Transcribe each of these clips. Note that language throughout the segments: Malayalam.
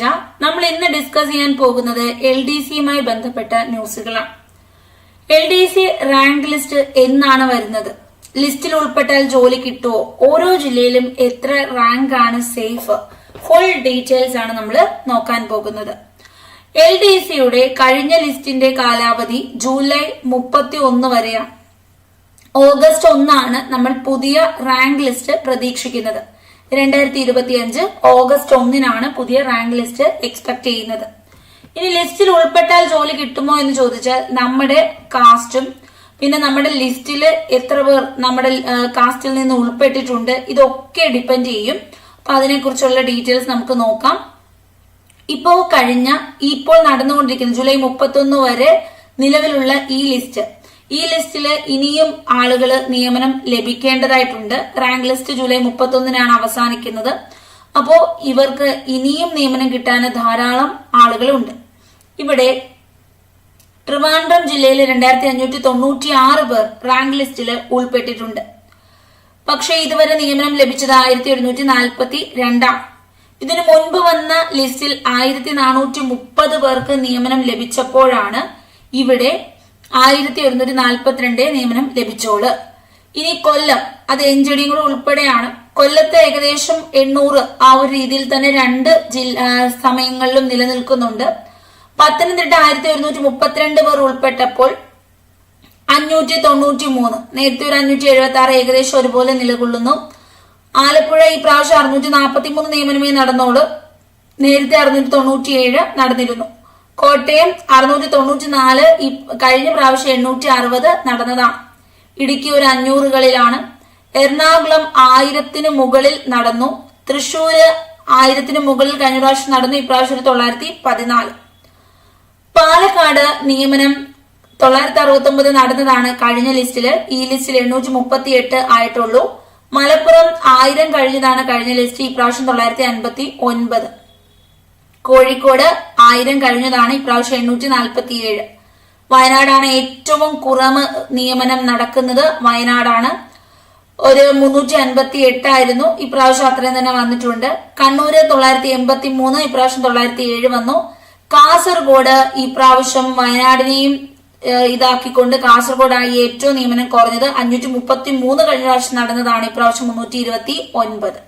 ശ്രീജ നമ്മൾ ഇന്ന് ഡിസ്കസ് ചെയ്യാൻ പോകുന്നത് എൽ ഡി സിയുമായി ബന്ധപ്പെട്ട ന്യൂസുകളാണ്. L D C rank list എന്നാണ് വരുന്നത്. ലിസ്റ്റിൽ ഉൾപ്പെട്ടാൽ ജോലി കിട്ടുമോ ഓരോ ജില്ലയിലും എത്ര റാങ്ക് ആണ് സേഫ് ഫുൾ ഡീറ്റെയിൽസ് ആണ് നമ്മൾ നോക്കാൻ പോകുന്നത്. എൽ ഡി സിയുടെ കഴിഞ്ഞ ലിസ്റ്റിന്റെ കാലാവധി ജൂലൈ മുപ്പത്തി ഒന്ന് വരെയാണ്. ഓഗസ്റ്റ് ഒന്നാണ് നമ്മൾ പുതിയ റാങ്ക് ലിസ്റ്റ് പ്രതീക്ഷിക്കുന്നത്. രണ്ടായിരത്തി ഇരുപത്തി അഞ്ച് ഓഗസ്റ്റ് ഒന്നിനാണ് പുതിയ റാങ്ക് ലിസ്റ്റ് എക്സ്പെക്ട് ചെയ്യുന്നത്. ഇനി ലിസ്റ്റിൽ ഉൾപ്പെട്ടാൽ ജോലി കിട്ടുമോ എന്ന് ചോദിച്ചാൽ നമ്മുടെ കാസ്റ്റും പിന്നെ നമ്മുടെ ലിസ്റ്റിൽ എത്ര പേർ നമ്മുടെ കാസ്റ്റിൽ നിന്ന് ഉൾപ്പെട്ടിട്ടുണ്ട് ഇതൊക്കെ ഡിപ്പെൻഡ് ചെയ്യും. അപ്പൊ അതിനെക്കുറിച്ചുള്ള ഡീറ്റെയിൽസ് നമുക്ക് നോക്കാം. ഇപ്പോ കഴിഞ്ഞ ഇപ്പോൾ നടന്നുകൊണ്ടിരിക്കുന്ന ജൂലൈ മുപ്പത്തൊന്ന് വരെ നിലവിലുള്ള ഈ ലിസ്റ്റ് ഈ ലിസ്റ്റിൽ ഇനിയും ആളുകൾ നിയമനം ലഭിക്കേണ്ടതായിട്ടുണ്ട്. റാങ്ക് ലിസ്റ്റ് ജൂലൈ മുപ്പത്തൊന്നിനാണ് അവസാനിക്കുന്നത്. അപ്പോ ഇവർക്ക് ഇനിയും നിയമനം കിട്ടാൻ ധാരാളം ആളുകളുണ്ട്. ഇവിടെ ട്രിവാൻഡ്രം ജില്ലയിൽ രണ്ടായിരത്തി അഞ്ഞൂറ്റി തൊണ്ണൂറ്റി ആറ് പേർ റാങ്ക് ലിസ്റ്റിൽ ഉൾപ്പെട്ടിട്ടുണ്ട്. പക്ഷേ ഇതുവരെ നിയമനം ലഭിച്ചത് ആയിരത്തി ഒരുന്നൂറ്റി നാൽപ്പത്തി രണ്ടാണ് ഇതിനു മുൻപ് വന്ന ലിസ്റ്റിൽ ആയിരത്തി നാനൂറ്റി മുപ്പത് പേർക്ക് നിയമനം ലഭിച്ചപ്പോഴാണ് ഇവിടെ ആയിരത്തി ഒരുന്നൂറ്റി നാൽപ്പത്തിരണ്ട് നിയമനം ലഭിച്ചോൾ. ഇനി കൊല്ലം. അത് എഞ്ചിനീയറിംഗ് കൂടെ ഉൾപ്പെടെയാണ്. കൊല്ലത്ത് ഏകദേശം എണ്ണൂറ് ആ ഒരു രീതിയിൽ തന്നെ രണ്ട് ജില്ല സമയങ്ങളിലും നിലനിൽക്കുന്നുണ്ട്. പത്തനംതിട്ട ആയിരത്തി ഒരുന്നൂറ്റി മുപ്പത്തിരണ്ട് പേർ ഉൾപ്പെട്ടപ്പോൾ അഞ്ഞൂറ്റി തൊണ്ണൂറ്റി മൂന്ന് നേരത്തെ ഒരു അഞ്ഞൂറ്റി എഴുപത്തി ആറ് ഏകദേശം ഒരുപോലെ നിലകൊള്ളുന്നു. ആലപ്പുഴ ഈ പ്രാവശ്യം അറുന്നൂറ്റി നാൽപ്പത്തി മൂന്ന് നിയമനമേ നടന്നോളൂ. നേരത്തെ അറുന്നൂറ്റി തൊണ്ണൂറ്റി ഏഴ് നടന്നിരുന്നു. കോട്ടയം അറുന്നൂറ്റി തൊണ്ണൂറ്റി നാല് കഴിഞ്ഞ പ്രാവശ്യം എണ്ണൂറ്റി അറുപത് നടന്നതാണ് ഇടുക്കി ഒരു അഞ്ഞൂറുകളിലാണ്. എറണാകുളം ആയിരത്തിന് മുകളിൽ നടന്നു. തൃശൂര് ആയിരത്തിന് മുകളിൽ കഴിഞ്ഞ പ്രാവശ്യം നടന്നു. ഇപ്രാവശ്യം തൊള്ളായിരത്തി പതിനാല് പാലക്കാട് നിയമനം തൊള്ളായിരത്തി അറുപത്തി ഒമ്പത് നടന്നതാണ് കഴിഞ്ഞ ലിസ്റ്റിൽ ഈ ലിസ്റ്റിൽ എണ്ണൂറ്റി മുപ്പത്തി എട്ട് ആയിട്ടുള്ളൂ. മലപ്പുറം ആയിരം കഴിഞ്ഞതാണ് കഴിഞ്ഞ ലിസ്റ്റ്. ഇപ്രാവശ്യം തൊള്ളായിരത്തി അൻപത്തി ഒൻപത് കോഴിക്കോട് ആയിരം കഴിഞ്ഞതാണ് ഇപ്രാവശ്യം എണ്ണൂറ്റി നാൽപ്പത്തി ഏഴ് വയനാടാണ് ഏറ്റവും കുറവ് നിയമനം നടക്കുന്നത്. വയനാടാണ്. ഒരു മുന്നൂറ്റി അൻപത്തി എട്ടായിരുന്നു ഇപ്രാവശ്യം അത്രയും തന്നെ വന്നിട്ടുണ്ട്. കണ്ണൂര് തൊള്ളായിരത്തി എൺപത്തി മൂന്ന് ഇപ്രാവശ്യം തൊള്ളായിരത്തി ഏഴ് വന്നു. കാസർഗോഡ് ഇപ്രാവശ്യം പ്രാവശ്യം വയനാടിനെയും ഇതാക്കിക്കൊണ്ട് കാസർഗോഡായി ഏറ്റവും നിയമനം കുറഞ്ഞത് അഞ്ഞൂറ്റി മുപ്പത്തി മൂന്ന് കഴിഞ്ഞ പ്രാവശ്യം നടന്നതാണ് ഇപ്രാവശ്യം മുന്നൂറ്റി ഇരുപത്തി ഒൻപത്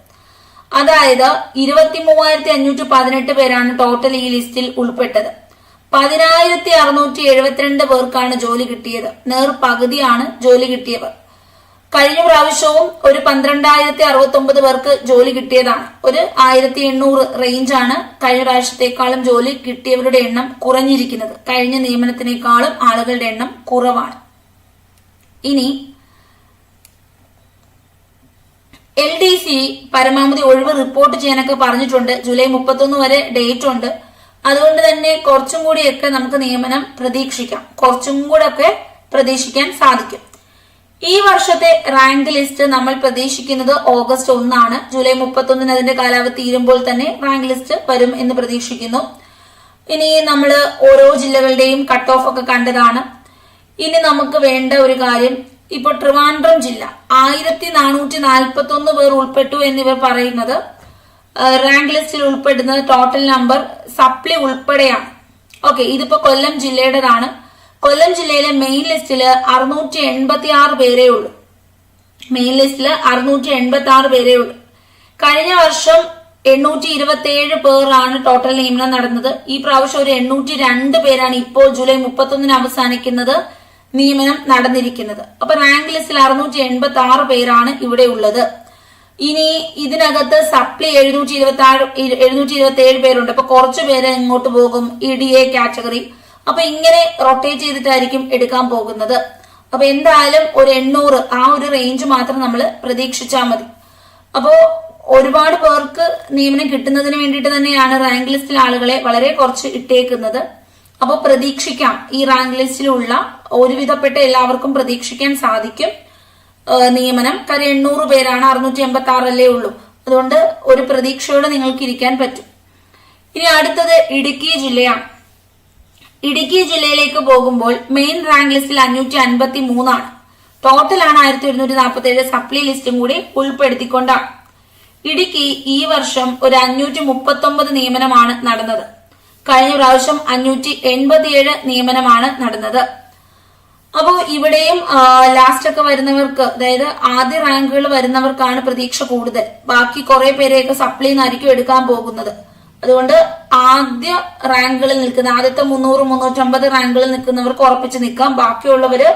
അതായത് ഇരുപത്തി മൂവായിരത്തി അഞ്ഞൂറ്റി പതിനെട്ട് പേരാണ് ടോട്ടൽ ഈ ലിസ്റ്റിൽ ഉൾപ്പെട്ടത്. പതിനായിരത്തി അറുന്നൂറ്റി എഴുപത്തിരണ്ട് പേർക്കാണ് ജോലി കിട്ടിയത്. നേർ പകുതിയാണ് ജോലി കിട്ടിയവർ കഴിഞ്ഞ പ്രാവശ്യവും ഒരു പന്ത്രണ്ടായിരത്തി അറുപത്തി ഒമ്പത് പേർക്ക് ജോലി കിട്ടിയതാണ്. ഒരു ആയിരത്തി എണ്ണൂറ് റേഞ്ചാണ് കഴിഞ്ഞ പ്രാവശ്യത്തെക്കാളും ജോലി കിട്ടിയവരുടെ എണ്ണം കുറഞ്ഞിരിക്കുന്നത്. കഴിഞ്ഞ നിയമനത്തിനേക്കാളും ആളുകളുടെ എണ്ണം കുറവാണ്. ഇനി എൽ ഡി സി പരമാവധി ഒഴിവ് റിപ്പോർട്ട് ചെയ്യാനൊക്കെ പറഞ്ഞിട്ടുണ്ട്. ജൂലൈ മുപ്പത്തൊന്ന് വരെ ഡേറ്റ് ഉണ്ട്. അതുകൊണ്ട് തന്നെ കുറച്ചും കൂടിയൊക്കെ നമുക്ക് നിയമനം പ്രതീക്ഷിക്കാം. കുറച്ചും കൂടെ ഒക്കെ പ്രതീക്ഷിക്കാൻ സാധിക്കും. ഈ വർഷത്തെ റാങ്ക് ലിസ്റ്റ് നമ്മൾ പ്രതീക്ഷിക്കുന്നത് ഓഗസ്റ്റ് ഒന്നാണ്. ജൂലൈ മുപ്പത്തൊന്നിന് അതിന്റെ കാലാവധി തീരുമ്പോൾ തന്നെ റാങ്ക് ലിസ്റ്റ് വരും എന്ന് പ്രതീക്ഷിക്കുന്നു. ഇനി നമ്മൾ ഓരോ ജില്ലകളുടെയും കട്ട് ഓഫ് ഒക്കെ കണ്ടതാണ്. ഇനി നമുക്ക് വേണ്ട ഒരു കാര്യം ഇപ്പൊ ട്രിവാൻഡ്രം ജില്ല. ആയിരത്തി നാനൂറ്റി നാൽപ്പത്തി ഒന്ന് പേർ ഉൾപ്പെട്ടു എന്നിവർ പറയുന്നത് റാങ്ക് ലിസ്റ്റിൽ ഉൾപ്പെടുന്നത് ടോട്ടൽ നമ്പർ സപ്ലി ഉൾപ്പെടെയാണ്. ഓക്കെ ഇതിപ്പോ കൊല്ലം ജില്ലയുടേതാണ്. കൊല്ലം ജില്ലയിലെ മെയിൻ ലിസ്റ്റിൽ അറുന്നൂറ്റി എൺപത്തി ആറ് പേരേ ഉള്ളൂ. മെയിൻ ലിസ്റ്റിൽ അറുന്നൂറ്റി എൺപത്തി ആറ് പേരേ ഉള്ളൂ. കഴിഞ്ഞ വർഷം എണ്ണൂറ്റി ഇരുപത്തി ഏഴ് പേരാണ് ടോട്ടൽ നിയമനം നടന്നത്. ഈ പ്രാവശ്യം ഒരു എണ്ണൂറ്റി രണ്ട് പേരാണ് ഇപ്പോൾ ജൂലൈ മുപ്പത്തൊന്നിന് അവസാനിക്കുന്നത്. നിയമനം നടന്നിരിക്കുന്നത്. അപ്പൊ റാങ്ക് ലിസ്റ്റിൽ അറുന്നൂറ്റി എൺപത്തി ആറ് പേരാണ് ഇവിടെ ഉള്ളത്. ഇനി ഇതിനകത്ത് സപ്ലി എഴുന്നൂറ്റി ഇരുപത്തി ആറ് എഴുന്നൂറ്റി ഇരുപത്തി ഏഴ് പേരുണ്ട്. അപ്പൊ കുറച്ചു പേര് ഇങ്ങോട്ട് പോകും. ഇ ഡി എ കാറ്റഗറി അപ്പൊ ഇങ്ങനെ റൊട്ടേറ്റ് ചെയ്തിട്ടായിരിക്കും എടുക്കാൻ പോകുന്നത്. അപ്പൊ എന്തായാലും ഒരു എണ്ണൂറ് ആ ഒരു റേഞ്ച് മാത്രം നമ്മൾ പ്രതീക്ഷിച്ചാൽ മതി. അപ്പോ ഒരുപാട് പേർക്ക് നിയമനം കിട്ടുന്നതിന് വേണ്ടിയിട്ട് തന്നെയാണ് റാങ്ക് ലിസ്റ്റിലെ ആളുകളെ വളരെ കുറച്ച് ഇട്ടേക്കുന്നത്. അപ്പോൾ പ്രതീക്ഷിക്കാം. ഈ റാങ്ക് ലിസ്റ്റിലുള്ള ഒരുവിധപ്പെട്ട എല്ലാവർക്കും പ്രതീക്ഷിക്കാൻ സാധിക്കും. നിയമനം. കാര്യം എണ്ണൂറ് പേരാണ് അറുന്നൂറ്റി എൺപത്തി ആറല്ലേ ഉള്ളൂ. അതുകൊണ്ട് ഒരു പ്രതീക്ഷയോടെ നിങ്ങൾക്ക് ഇരിക്കാൻ പറ്റും. ഇനി അടുത്തത് ഇടുക്കി ജില്ലയാണ്. ഇടുക്കി ജില്ലയിലേക്ക് പോകുമ്പോൾ മെയിൻ റാങ്ക് ലിസ്റ്റിൽ അഞ്ഞൂറ്റി അൻപത്തി മൂന്നാണ് ടോട്ടലാണ് ആയിരത്തി ഒരുന്നൂറ്റി നാൽപ്പത്തി ഏഴ് സപ്ലി ലിസ്റ്റും കൂടി ഉൾപ്പെടുത്തിക്കൊണ്ടാണ്. ഇടുക്കി ഈ വർഷം ഒരു അഞ്ഞൂറ്റി മുപ്പത്തി ഒമ്പത് നിയമനമാണ് നടന്നത്. കഴിഞ്ഞ പ്രാവശ്യം അഞ്ഞൂറ്റി എൺപത്തിയേഴ് നിയമനമാണ് നടന്നത്. അപ്പോൾ ഇവിടെയും ലാസ്റ്റ് ഒക്കെ വരുന്നവർക്ക് അതായത് ആദ്യ റാങ്കുകൾ വരുന്നവർക്കാണ് പ്രതീക്ഷ കൂടുതൽ. ബാക്കി കുറെ പേരെയൊക്കെ സപ്ലിന്നായിരിക്കും എടുക്കാൻ പോകുന്നത്. അതുകൊണ്ട് ആദ്യ റാങ്കുകളിൽ നിൽക്കുന്ന ആദ്യത്തെ മുന്നൂറ് മുന്നൂറ്റമ്പത് റാങ്കുകളിൽ നിൽക്കുന്നവർക്ക് ഉറപ്പിച്ച് നിൽക്കാം. ബാക്കിയുള്ളവര്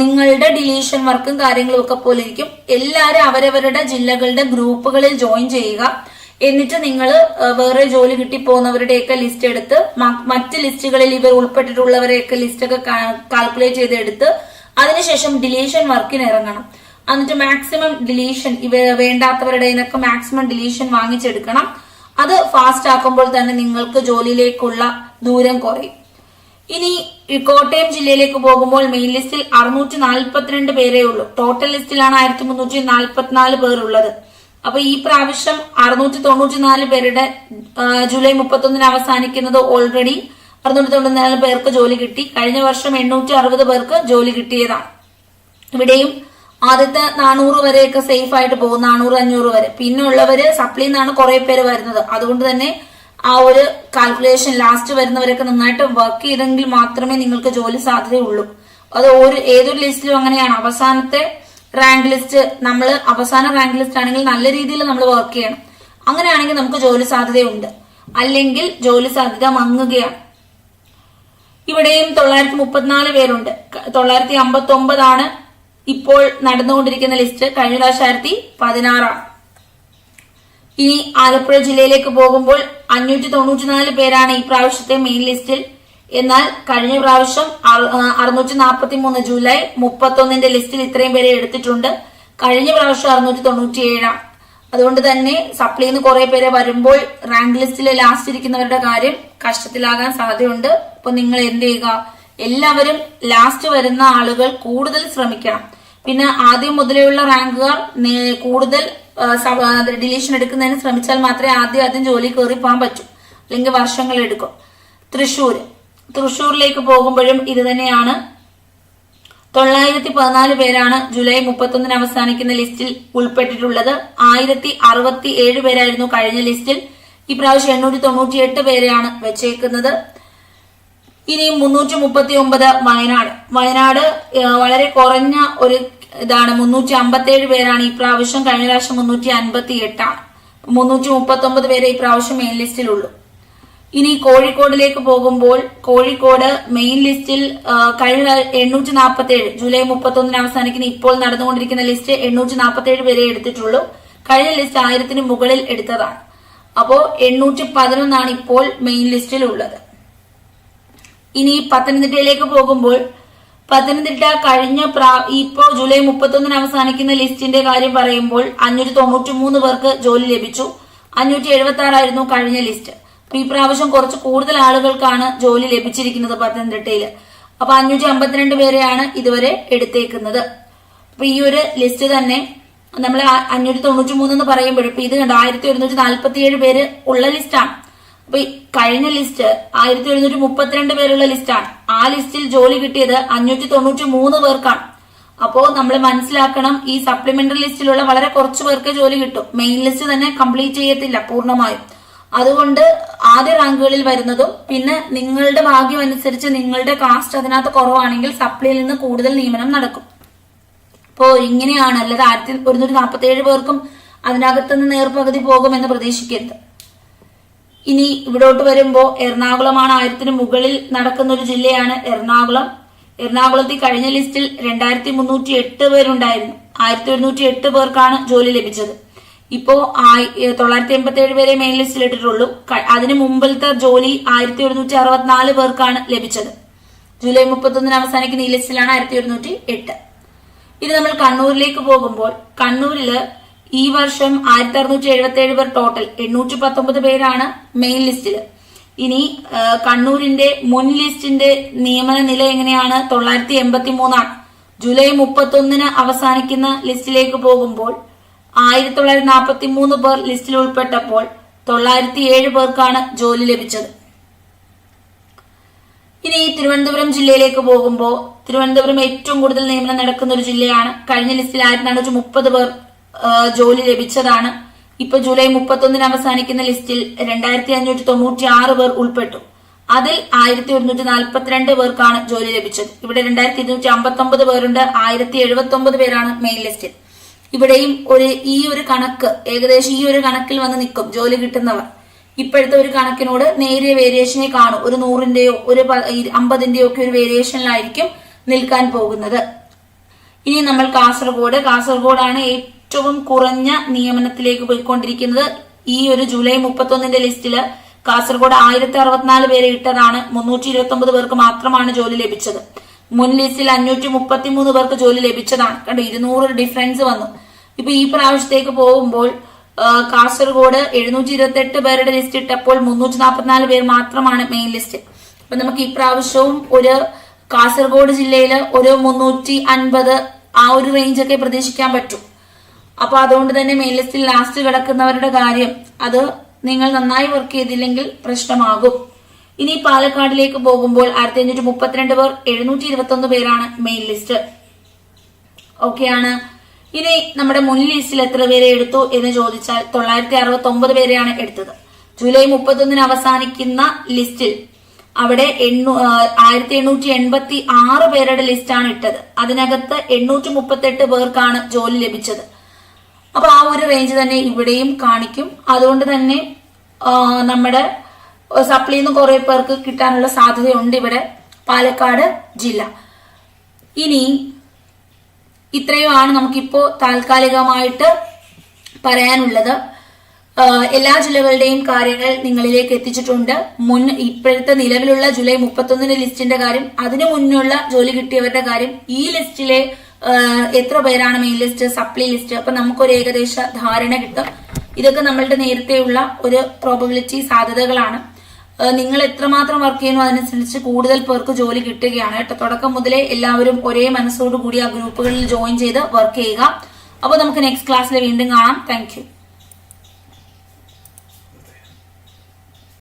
നിങ്ങളുടെ ഡിലീഷൻ വർക്കും കാര്യങ്ങളും ഒക്കെ പോലെ ഇരിക്കും. എല്ലാവരും അവരവരുടെ ജില്ലകളുടെ ഗ്രൂപ്പുകളിൽ ജോയിൻ ചെയ്യുക. എന്നിട്ട് നിങ്ങൾ വേറെ ജോലി കിട്ടി പോകുന്നവരുടെയൊക്കെ ലിസ്റ്റ് എടുത്ത് മറ്റ് ലിസ്റ്റുകളിൽ ഇവർ ഉൾപ്പെട്ടിട്ടുള്ളവരെയൊക്കെ ലിസ്റ്റ് ഒക്കെ കാൽക്കുലേറ്റ് ചെയ്ത് എടുത്ത് അതിനുശേഷം ഡിലീഷൻ വർക്കിന് ഇറങ്ങണം. എന്നിട്ട് മാക്സിമം ഡിലീഷൻ ഇവ വേണ്ടാത്തവരുടെ നിന്നൊക്കെ മാക്സിമം ഡിലീഷൻ വാങ്ങിച്ചെടുക്കണം. അത് ഫാസ്റ്റ് ആക്കുമ്പോൾ തന്നെ നിങ്ങൾക്ക് ജോലിയിലേക്കുള്ള ദൂരം കുറയും. ഇനി കോട്ടയം ജില്ലയിലേക്ക് പോകുമ്പോൾ മെയിൻ ലിസ്റ്റിൽ അറുന്നൂറ്റി നാൽപ്പത്തിരണ്ട് പേരേ ഉള്ളൂ. ടോട്ടൽ ലിസ്റ്റിലാണ് ആയിരത്തി മുന്നൂറ്റി നാൽപ്പത്തിനാല് പേരുള്ളത്. അപ്പൊ ഈ പ്രാവശ്യം അറുന്നൂറ്റി തൊണ്ണൂറ്റി നാല് പേരുടെ ജൂലൈ മുപ്പത്തൊന്നിന് അവസാനിക്കുന്നത് ഓൾറെഡി അറുന്നൂറ്റി തൊണ്ണൂറ്റിനാല് പേർക്ക് ജോലി കിട്ടി. കഴിഞ്ഞ വർഷം എണ്ണൂറ്റി അറുപത് പേർക്ക് ജോലി കിട്ടിയതാണ്. ഇവിടെയും ആദ്യത്തെ നാനൂറ് വരെയൊക്കെ സേഫ് ആയിട്ട് പോകും. നാനൂറ് അഞ്ഞൂറ് വരെ. പിന്നെ ഉള്ളവര് സപ്ലി നിന്നാണ് കുറെ പേര് വരുന്നത്. അതുകൊണ്ട് തന്നെ ആ ഒരു കാൽക്കുലേഷൻ ലാസ്റ്റ് വരുന്നവരൊക്കെ നന്നായിട്ട് വർക്ക് ചെയ്തെങ്കിൽ മാത്രമേ നിങ്ങൾക്ക് ജോലി സാധ്യതയുള്ളൂ. അത് ഒരു ഏതൊരു ലിസ്റ്റിലും അങ്ങനെയാണ്. അവസാനത്തെ റാങ്ക് ലിസ്റ്റ് നമ്മൾ അവസാന റാങ്ക് ലിസ്റ്റ് ആണെങ്കിൽ നല്ല രീതിയിൽ നമ്മൾ വർക്ക് ചെയ്യണം. അങ്ങനെയാണെങ്കിൽ നമുക്ക് ജോലി സാധ്യതയുണ്ട്. അല്ലെങ്കിൽ ജോലി സാധ്യത മങ്ങുകയാണ്. ഇവിടെയും തൊള്ളായിരത്തി മുപ്പത്തിനാല് പേരുണ്ട്. തൊള്ളായിരത്തി അമ്പത്തി ഒമ്പതാണ് ഇപ്പോൾ നടന്നുകൊണ്ടിരിക്കുന്ന ലിസ്റ്റ് കഴിഞ്ഞ പ്രാവശ്യത്തി പതിനാറാണ്. ഇനി ആലപ്പുഴ ജില്ലയിലേക്ക് പോകുമ്പോൾ അഞ്ഞൂറ്റി തൊണ്ണൂറ്റിനാല് പേരാണ് ഈ പ്രാവശ്യത്തെ മെയിൻ ലിസ്റ്റിൽ എന്നാൽ കഴിഞ്ഞ പ്രാവശ്യം അറുന്നൂറ്റി നാൽപ്പത്തി മൂന്ന് ജൂലൈ മുപ്പത്തൊന്നിന്റെ ലിസ്റ്റിൽ ഇത്രയും പേരെ എടുത്തിട്ടുണ്ട്. കഴിഞ്ഞ പ്രാവശ്യം അറുന്നൂറ്റി തൊണ്ണൂറ്റി ഏഴാം അതുകൊണ്ട് തന്നെ സപ്ലിന്ന് കുറെ പേരെ വരുമ്പോൾ റാങ്ക് ലിസ്റ്റിൽ ലാസ്റ്റ് ഇരിക്കുന്നവരുടെ കാര്യം കഷ്ടത്തിലാകാൻ സാധ്യതയുണ്ട്. അപ്പൊ നിങ്ങൾ എന്ത് ചെയ്യുക? എല്ലാവരും ലാസ്റ്റ് വരുന്ന ആളുകൾ കൂടുതൽ ശ്രമിക്കണം. പിന്നെ ആദ്യം മുതലെയുള്ള റാങ്കുകാർ കൂടുതൽ ഡിലീഷൻ എടുക്കുന്നതിന് ശ്രമിച്ചാൽ മാത്രമേ ആദ്യം ആദ്യം ജോലി കയറി പോകാൻ പറ്റൂ. അല്ലെങ്കിൽ വർഷങ്ങൾ എടുക്കും. തൃശ്ശൂർ തൃശ്ശൂരിലേക്ക് പോകുമ്പോഴും ഇത് തന്നെയാണ്. തൊള്ളായിരത്തി പതിനാല് പേരാണ് ജൂലൈ മുപ്പത്തൊന്നിന് അവസാനിക്കുന്ന ലിസ്റ്റിൽ ഉൾപ്പെട്ടിട്ടുള്ളത്. ആയിരത്തി അറുപത്തി ഏഴ് പേരായിരുന്നു കഴിഞ്ഞ ലിസ്റ്റിൽ. ഇപ്രാവശ്യം എണ്ണൂറ്റി തൊണ്ണൂറ്റി എട്ട് പേരെയാണ് വെച്ചേക്കുന്നത്. ഇനി മുന്നൂറ്റി മുപ്പത്തി ഒമ്പത് വയനാട് വയനാട് വളരെ കുറഞ്ഞ ഒരു ഇതാണ്. മുന്നൂറ്റി അമ്പത്തി ഏഴ് പേരാണ് ഈ പ്രാവശ്യം കഴിഞ്ഞ പ്രാവശ്യം മുന്നൂറ്റി അൻപത്തി എട്ടാണ് മുന്നൂറ്റി മുപ്പത്തി ഒമ്പത് പേരെ ഈ പ്രാവശ്യം മെയിൻ ലിസ്റ്റിലുള്ളൂ ഇനി കോഴിക്കോടിലേക്ക് പോകുമ്പോൾ കോഴിക്കോട് മെയിൻ ലിസ്റ്റിൽ കഴിഞ്ഞ എണ്ണൂറ്റി നാൽപ്പത്തി ഏഴ് ജൂലൈ മുപ്പത്തൊന്നിന് അവസാനിക്കുന്ന ഇപ്പോൾ നടന്നുകൊണ്ടിരിക്കുന്ന ലിസ്റ്റ് എണ്ണൂറ്റി നാൽപ്പത്തി ഏഴ് പേരെ എടുത്തിട്ടുള്ളൂ. കഴിഞ്ഞ ലിസ്റ്റ് ആയിരത്തിന് മുകളിൽ എടുത്തതാണ്. അപ്പോ എണ്ണൂറ്റി പതിനൊന്നാണ് ഇപ്പോൾ മെയിൻ ലിസ്റ്റിൽ ഉള്ളത്. ഇനി പത്തനംതിട്ടയിലേക്ക് പോകുമ്പോൾ പത്തനംതിട്ട കഴിഞ്ഞ പ്രാ ഇപ്പോ ജൂലൈ മുപ്പത്തൊന്നിന് അവസാനിക്കുന്ന ലിസ്റ്റിന്റെ കാര്യം പറയുമ്പോൾ അഞ്ഞൂറ്റി തൊണ്ണൂറ്റി മൂന്ന് പേർക്ക് ജോലി ലഭിച്ചു. അഞ്ഞൂറ്റി എഴുപത്തി ആറായിരുന്നു കഴിഞ്ഞ ലിസ്റ്റ് ഈ പ്രാവശ്യം കുറച്ച് കൂടുതൽ ആളുകൾക്കാണ് ജോലി ലഭിച്ചിരിക്കുന്നത് പത്തനംതിട്ടയിൽ അപ്പൊ അഞ്ഞൂറ്റി അമ്പത്തിരണ്ട് പേരെയാണ് ഇതുവരെ എടുത്തേക്കുന്നത്. അപ്പൊ ഈ ഒരു ലിസ്റ്റ് തന്നെ നമ്മൾ അഞ്ഞൂറ്റി തൊണ്ണൂറ്റി മൂന്ന് എന്ന് പറയുമ്പോഴും ഇപ്പൊ ഇത് കണ്ടോ ആയിരത്തി ഒരുന്നൂറ്റി നാൽപ്പത്തി ഏഴ് പേര് ഉള്ള ലിസ്റ്റാണ്. അപ്പൊ കഴിഞ്ഞ ലിസ്റ്റ് ആയിരത്തി ഒരുന്നൂറ്റി മുപ്പത്തിരണ്ട് പേരുള്ള ലിസ്റ്റാണ്. ആ ലിസ്റ്റിൽ ജോലി കിട്ടിയത് അഞ്ഞൂറ്റി തൊണ്ണൂറ്റി മൂന്ന് പേർക്കാണ്. അപ്പോ നമ്മൾ മനസ്സിലാക്കണം ഈ സപ്ലിമെന്ററി ലിസ്റ്റിലുള്ള വളരെ കുറച്ച് പേർക്ക് ജോലി കിട്ടും. മെയിൻ ലിസ്റ്റ് തന്നെ കംപ്ലീറ്റ് ചെയ്യത്തില്ല പൂർണമായും. അതുകൊണ്ട് ആദ്യ റാങ്കുകളിൽ വരുന്നതും പിന്നെ നിങ്ങളുടെ ഭാഗ്യം അനുസരിച്ച് നിങ്ങളുടെ കാസ്റ്റ് അതിനകത്ത് കുറവാണെങ്കിൽ സപ്ലിയിൽ നിന്ന് കൂടുതൽ നിയമനം നടക്കും. അപ്പോ ഇങ്ങനെയാണ് അല്ലാതെ ആയിരത്തി ഒരുന്നൂറ്റി നാൽപ്പത്തി ഏഴ് പേർക്കും അതിനകത്ത് നിന്ന് നേർപകുതി പോകുമെന്ന് പ്രതീക്ഷിക്കരുത്. ഇനി ഇവിടോട്ട് വരുമ്പോൾ എറണാകുളമാണ് ആയിരത്തിന് മുകളിൽ നടക്കുന്ന ഒരു ജില്ലയാണ് എറണാകുളം. എറണാകുളത്തിൽ കഴിഞ്ഞ ലിസ്റ്റിൽ രണ്ടായിരത്തി മുന്നൂറ്റി എട്ട് പേരുണ്ടായിരുന്നു. ആയിരത്തി ഒരുന്നൂറ്റി എട്ട് പേർക്കാണ് ജോലി ലഭിച്ചത്. ഇപ്പോ തൊള്ളായിരത്തി എൺപത്തി ഏഴ് പേരെ മെയിൻ ലിസ്റ്റിൽ ഇട്ടിട്ടുള്ളൂ. അതിനു മുമ്പിലത്തെ ജോലി ആയിരത്തി ഒരുന്നൂറ്റി അറുപത്തിനാല് പേർക്കാണ് ലഭിച്ചത്. ജൂലൈ മുപ്പത്തൊന്നിന് അവസാനിക്കുന്ന ഈ ലിസ്റ്റിലാണ് ആയിരത്തി ഒരുന്നൂറ്റി എട്ട് ഇനി നമ്മൾ കണ്ണൂരിലേക്ക് പോകുമ്പോൾ കണ്ണൂരിൽ ഈ വർഷം ആയിരത്തി അറുന്നൂറ്റി എഴുപത്തി ഏഴ് പേർ ടോട്ടൽ എണ്ണൂറ്റി പത്തൊമ്പത് പേരാണ് മെയിൻ ലിസ്റ്റിൽ ഇനി കണ്ണൂരിന്റെ മുൻ ലിസ്റ്റിന്റെ നിയമന നില എങ്ങനെയാണ്? തൊള്ളായിരത്തി എൺപത്തി മൂന്നാണ് ജൂലൈ മുപ്പത്തൊന്നിന് അവസാനിക്കുന്ന ലിസ്റ്റിലേക്ക് പോകുമ്പോൾ ആയിരത്തി തൊള്ളായിരത്തി നാൽപ്പത്തി മൂന്ന് പേർ ലിസ്റ്റിൽ ഉൾപ്പെട്ടപ്പോൾ തൊള്ളായിരത്തി ഏഴ് പേർക്കാണ് ജോലി ലഭിച്ചത്. ഇനി തിരുവനന്തപുരം ജില്ലയിലേക്ക് പോകുമ്പോൾ തിരുവനന്തപുരം ഏറ്റവും കൂടുതൽ നിയമനം നടക്കുന്ന ഒരു ജില്ലയാണ്. കഴിഞ്ഞ ലിസ്റ്റിൽ ആയിരത്തി നാനൂറ്റി മുപ്പത് പേർ ജോലി ലഭിച്ചതാണ്. ഇപ്പൊ ജൂലൈ മുപ്പത്തൊന്നിന് അവസാനിക്കുന്ന ലിസ്റ്റിൽ രണ്ടായിരത്തി അഞ്ഞൂറ്റി തൊണ്ണൂറ്റി ആറ് പേർ ഉൾപ്പെട്ടു. അതിൽ ആയിരത്തി ഒരുന്നൂറ്റി നാൽപ്പത്തിരണ്ട് പേർക്കാണ് ജോലി ലഭിച്ചത്. ഇവിടെ രണ്ടായിരത്തി ഇരുന്നൂറ്റി അമ്പത്തി ഒമ്പത് പേരുണ്ട്. ആയിരത്തി എഴുപത്തി ഒമ്പത് പേരാണ് മെയിൻ ലിസ്റ്റിൽ. ഇവിടെയും ഒരു ഈ ഒരു കണക്ക് ഏകദേശം ഈ ഒരു കണക്കിൽ വന്ന് നിൽക്കും ജോലി കിട്ടുന്നവർ. ഇപ്പോഴത്തെ ഒരു കണക്കിനോട് നേരിയ വേരിയേഷനെ കാണും. ഒരു നൂറിന്റെയോ ഒരു അമ്പതിന്റെയോ ഒക്കെ ഒരു വേരിയേഷനിലായിരിക്കും നിൽക്കാൻ പോകുന്നത്. ഇനി നമ്മൾ കാസർഗോഡ്. കാസർഗോഡാണ് ഏറ്റവും കുറഞ്ഞ നിയമനത്തിലേക്ക് പോയിക്കൊണ്ടിരിക്കുന്നത്. ഈ ഒരു ജൂലൈ മുപ്പത്തൊന്നിന്റെ ലിസ്റ്റിൽ കാസർഗോഡ് ആയിരത്തി അറുപത്തിനാല് പേരെ ഇട്ടതാണ്. മുന്നൂറ്റി ഇരുപത്തി ഒമ്പത് പേർക്ക് മാത്രമാണ് ജോലി ലഭിച്ചത്. മുൻ ലിസ്റ്റിൽ അഞ്ഞൂറ്റി മുപ്പത്തി മൂന്ന് പേർക്ക് ജോലി ലഭിച്ചതാണ്. കണ്ടോ ഇരുന്നൂറ് ഡിഫറൻസ് വന്നു. ഇപ്പൊ ഈ പ്രാവശ്യത്തേക്ക് പോകുമ്പോൾ കാസർഗോഡ് എഴുന്നൂറ്റി ഇരുപത്തി എട്ട് പേരുടെ ലിസ്റ്റ് ഇട്ടപ്പോൾ മുന്നൂറ്റി നാൽപ്പത്തിനാല് പേർ മാത്രമാണ് മെയിൻ ലിസ്റ്റ് അപ്പൊ നമുക്ക് ഈ പ്രാവശ്യവും ഒരു കാസർഗോഡ് ജില്ലയിൽ ഒരു മുന്നൂറ്റി അൻപത് ആ ഒരു റേഞ്ചൊക്കെ പ്രതീക്ഷിക്കാൻ പറ്റും. അപ്പൊ അതുകൊണ്ട് തന്നെ മെയിൻ ലിസ്റ്റിൽ ലാസ്റ്റ് കിടക്കുന്നവരുടെ കാര്യം അത് നിങ്ങൾ നന്നായി വർക്ക് ചെയ്തില്ലെങ്കിൽ പ്രശ്നമാകും. ഇനി പാലക്കാടിലേക്ക് പോകുമ്പോൾ ആയിരത്തി അഞ്ഞൂറ്റി മുപ്പത്തിരണ്ട് പേർ എഴുന്നൂറ്റി ഇരുപത്തി ഒന്ന് പേരാണ് മെയിൻ ലിസ്റ്റ് ഓക്കെയാണ് ഇനി നമ്മുടെ മുൻ ലിസ്റ്റിൽ എത്ര പേരെ എടുത്തു എന്ന് ചോദിച്ചാൽ തൊള്ളായിരത്തി അറുപത്തി ഒമ്പത് പേരെയാണ് എടുത്തത്. ജൂലൈ മുപ്പത്തൊന്നിന് അവസാനിക്കുന്ന ലിസ്റ്റിൽ അവിടെ എണ്ണൂ ആയിരത്തി എണ്ണൂറ്റി എൺപത്തി ആറ് പേരുടെ ലിസ്റ്റാണ് ഇട്ടത്. അതിനകത്ത് എണ്ണൂറ്റി മുപ്പത്തെട്ട് പേർക്കാണ് ജോലി ലഭിച്ചത്. അപ്പൊ ആ ഒരു റേഞ്ച് തന്നെ ഇവിടെയും കാണിക്കും. അതുകൊണ്ട് തന്നെ ആ, നമ്മുടെ സപ്ലിന്ന് കുറെ പേർക്ക് കിട്ടാനുള്ള സാധ്യതയുണ്ട് ഇവിടെ പാലക്കാട് ജില്ല. ഇനി ഇത്രയുമാണ് നമുക്കിപ്പോ താൽക്കാലികമായിട്ട് പറയാനുള്ളത്. എല്ലാ ജില്ലകളുടെയും കാര്യങ്ങൾ നിങ്ങളിലേക്ക് എത്തിച്ചിട്ടുണ്ട്. മുൻ ഇപ്പോഴത്തെ നിലവിലുള്ള ജൂലൈ മുപ്പത്തൊന്നിന് ലിസ്റ്റിന്റെ കാര്യം അതിനു മുന്നുള്ള ജോലി കിട്ടിയവരുടെ കാര്യം ഈ ലിസ്റ്റിലെ എത്ര പേരാണ് മെയിൻ ലിസ്റ്റ് സപ്ലി ലിസ്റ്റ് അപ്പൊ നമുക്കൊരു ഏകദേശ ധാരണ കിട്ടും. ഇതൊക്കെ നമ്മളുടെ നേരത്തെയുള്ള ഒരു പ്രോബബിലിറ്റി സാധ്യതകളാണ്. നിങ്ങൾ എത്രമാത്രം വർക്ക് ചെയ്യുന്നു അതിനനുസരിച്ച് കൂടുതൽ പേർക്ക് ജോലി കിട്ടുകയാണ് കേട്ടോ. തുടക്കം മുതലേ എല്ലാവരും ഒരേ മനസ്സോടുകൂടി ആ ഗ്രൂപ്പുകളിൽ ജോയിൻ ചെയ്ത് വർക്ക് ചെയ്യുക. അപ്പോൾ നമുക്ക് നെക്സ്റ്റ് ക്ലാസ്സിൽ വീണ്ടും കാണാം. താങ്ക്